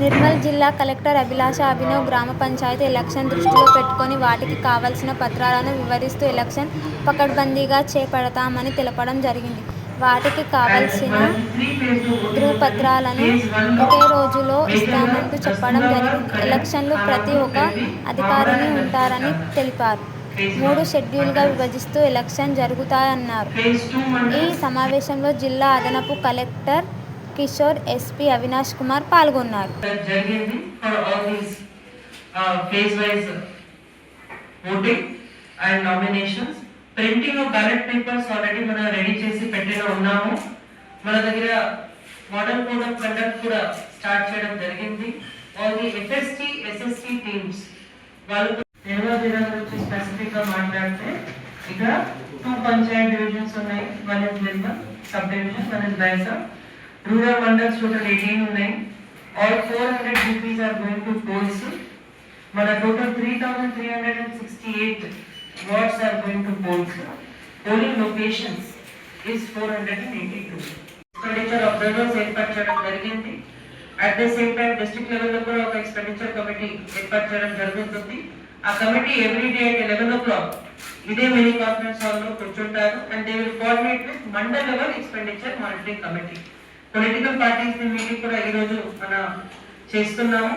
నిర్మల్ జిల్లా కలెక్టర్ అభిలాష అభినవ్ గ్రామ పంచాయతీ ఎలక్షన్ దృష్టిలో పెట్టుకొని వాటికి కావాల్సిన పత్రాలను వివరిస్తూ ఎలక్షన్ పకడ్బందీగా చేపడతామని తెలపడం జరిగింది. వాటికి కావాల్సిన ధృవపత్రాలను ఒకే రోజులో ఇస్తామంటూ చెప్పడం జరిగింది. ఎలక్షన్లు ప్రతి ఒక్క అధికారిని ఉంటారని తెలిపారు. మూడు షెడ్యూల్గా విభజిస్తూ ఎలక్షన్ జరుగుతాయన్నారు. ఈ సమావేశంలో జిల్లా అదనపు కలెక్టర్ కిషోర్ ఎస్పీ అవినాష్ కుమార్ పాల్గొన్నారు. జరిగింది. All voting and nominations printing of ballot papers already మనం రెడీ చేసి పెట్టిన ఉన్నాము. మన దగ్గర మోడల్ కోడ్ ఆఫ్ కండక్ట్ కూడా స్టార్ట్ చేయడం జరిగింది. All the FST SST teams వాళ్ళు నిర్మల్ జిల్లా గురించి స్పెసిఫిక్గా మాట్లాడితే ఇక్కడ టూ పంచాయత్ డివిజన్స్ ఉన్నాయి. One is Nirmal sub division one is Bhainsa rural mandals total eighteen ఉన్నాయి. All four hundred rupees are going to polls మన total three thousand three hundred and sixty eight voters are going to polls polling locations is four hundred and eighty two expenditure observers ఏర్పాటు చేయడం జరిగింది at the same time district లెవెల్లో కూడా ఒక expenditure committee ఏర్పాటు చేయడం జరుగుతుంది. ఆ committee every day at eleven o'clock ఇదే మినీ కాన్ఫరెన్స్ హాల్లో కూర్చుంటారు. And they will coordinate with mandal level expenditure monitoring committee political parties meeting కూడా ఈ రోజు మన చేస్తున్నాము.